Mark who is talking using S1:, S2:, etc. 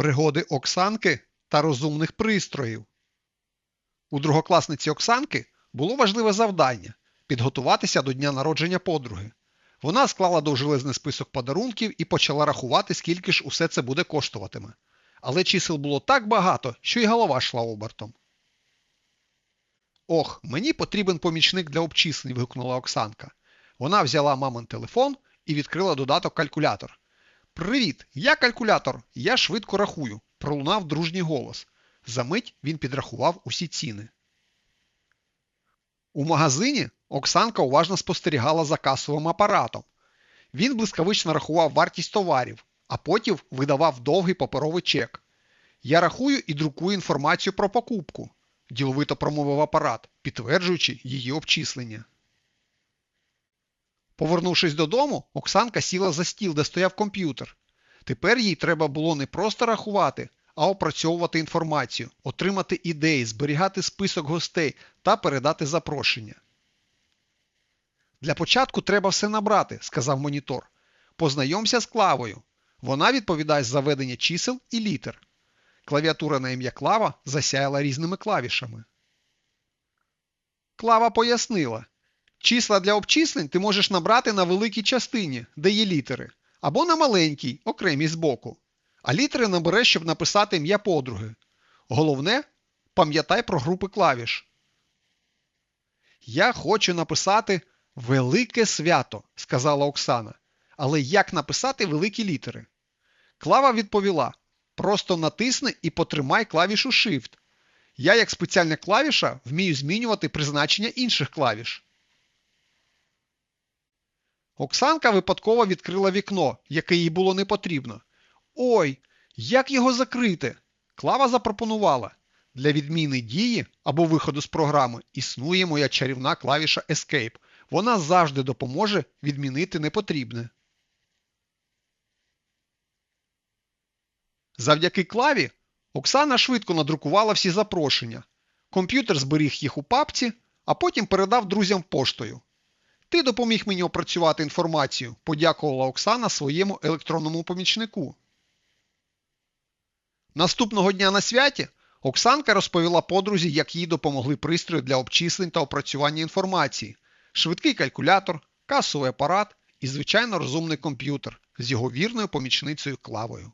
S1: Пригоди Оксанки та розумних пристроїв. У другокласниці Оксанки було важливе завдання підготуватися до дня народження подруги. Вона склала довжелезний список подарунків і почала рахувати, скільки ж усе це буде коштуватиме. Але чисел було так багато, що й голова йшла обертом. Ох, мені потрібен помічник для обчислень, вигукнула Оксанка. Вона взяла мамин телефон і відкрила додаток калькулятор. Привіт, я калькулятор, я швидко рахую, пролунав дружній голос. Замить він підрахував усі ціни. У магазині Оксанка уважно спостерігала за касовим апаратом. Він блискавично рахував вартість товарів, а потім видавав довгий паперовий чек. Я рахую і друкую інформацію про покупку, діловито промовив апарат, підтверджуючи її обчислення. Повернувшись додому, Оксанка сіла за стіл, де стояв комп'ютер. Тепер їй треба було не просто рахувати, а опрацьовувати інформацію, отримати ідеї, зберігати список гостей та передати запрошення. Для початку треба все набрати, сказав монітор. Познайомся з клавою. Вона відповідає за ведення чисел і літер. Клавіатура на ім'я Клава засяяла різними клавішами. Клава пояснила. Числа для обчислень ти можеш набрати на великій частині, де є літери, або на маленькій, окремій збоку. А літери набереш, щоб написати ім'я подруги. Головне, пам'ятай про групи клавіш. Я хочу написати Велике свято, сказала Оксана. Але як написати великі літери? Клава відповіла: просто натисни і потримай клавішу Shift. Я, як спеціальна клавіша, вмію змінювати призначення інших клавіш. Оксанка випадково відкрила вікно, яке їй було не потрібно. Ой, як його закрити? Клава запропонувала. Для відміни дії або виходу з програми існує моя чарівна клавіша Escape. Вона завжди допоможе відмінити непотрібне. Завдяки клаві Оксана швидко надрукувала всі запрошення. Комп'ютер зберіг їх у папці, а потім передав друзям поштою. Ти допоміг мені опрацювати інформацію, подякувала Оксана своєму електронному помічнику. Наступного дня на святі Оксанка розповіла подрузі, як їй допомогли пристрої для обчислень та опрацювання інформації, швидкий калькулятор, касовий апарат і, звичайно, розумний комп'ютер з його вірною помічницею клавою.